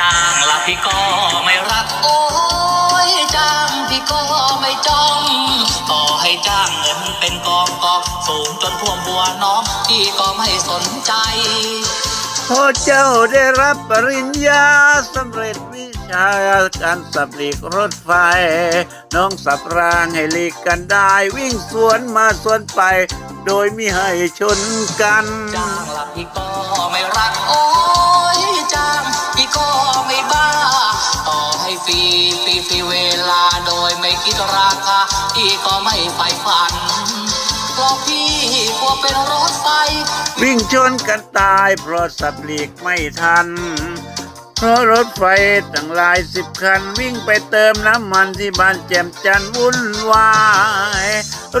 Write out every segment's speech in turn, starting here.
จ้างละพี่ก็ไม่รัก โอ้ยจ้างพี่ก็ไม่จ้องต่อให้จ้างเงินเป็นกองกองสูงจนท่วมบัวน้องพี่ก็ไม่สนใจพอเจ้าได้รับปริญญาสำเร็จวิชาการสับหลีกรถไฟ น้องสับรางให้หลีกกันได้ วิ่งสวนมาสวนไป โดยไมิให้ชนกันจ้างละพี่ก็ไม่รักโอ้ ก็ไม่บ้า ต่อให้ฟรีฟรีฟรีเวลาโดยไม่คิดราคาพี่ก็ไม่ใฝ่ฝันเพราะพี่กลัวเป็นรถไฟ วิ่งชนกันตายเพราะสับหลีกไม่ทัน เพราะรถไฟตั้งหลายสิบคัน วิ่งไปเติมน้ำมันที่บ้านแจ่มจันทร์วุ่นวาย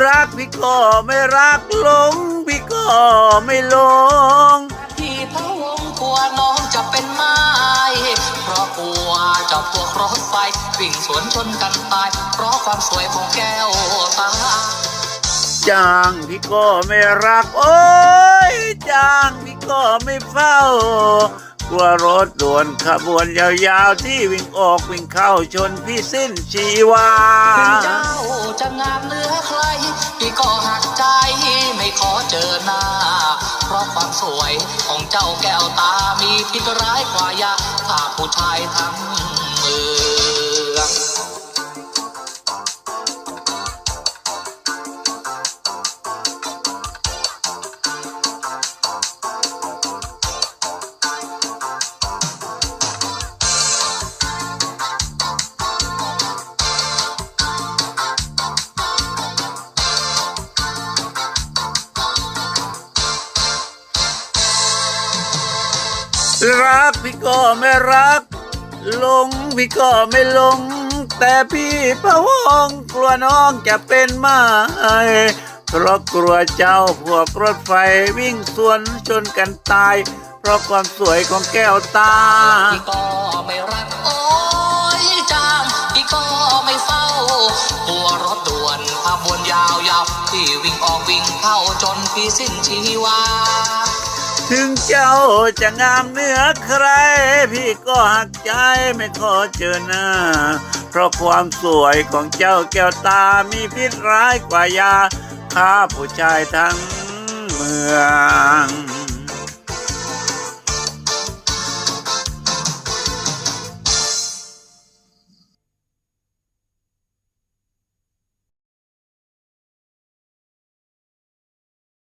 รักพี่ก็ไม่รักหลงพี่ก็ไม่หลง เจะพวกรถไฟวิ่งสวนชนกันตาย เพราะความสวยของแก้วตาจ้างพี่ก็ไม่รัก โอ้ยจ้างพี่ก็ไม่เฝ้ากลัวรถด่วนขบวนยาวๆ ที่วิ่งออกวิ่งเข้าชนพี่สิ้นชีวาถึงเจ้าจะงามเหนื้อใคร พี่ก็หักใจไม่ขอเจอหน้า เพราะความสวยของเจ้าแก้วตามีพิษร้ายกว่ายาฆ่า ผู้ชายทั้งเมือง รักพี่ก็ไม่รักหลงพี่ก็ไม่หลง แต่พี่พะวงกลัวน้องจะเป็นไม้เพราะกลัวเจ้าพวกรถไฟวิ่งสวนชนกันตาย เพราะความสวยของแก้วตา พี่ก็ไม่รักโอ้ยจ้างพี่ก็ไม่เฝ้าตัวรถด่วนขบวนยาวยาวๆที่วิ่งออกวิ่งเข้าจนพี่สิ้นชีวา ถึงเจ้าจะงามเหนือใคร พี่ก็หักใจไม่ขอเจอหน้า เพราะความสวยของเจ้าแก้วตามีพิษร้ายกว่ายาฆ่าผู้ชายทั้งเมือง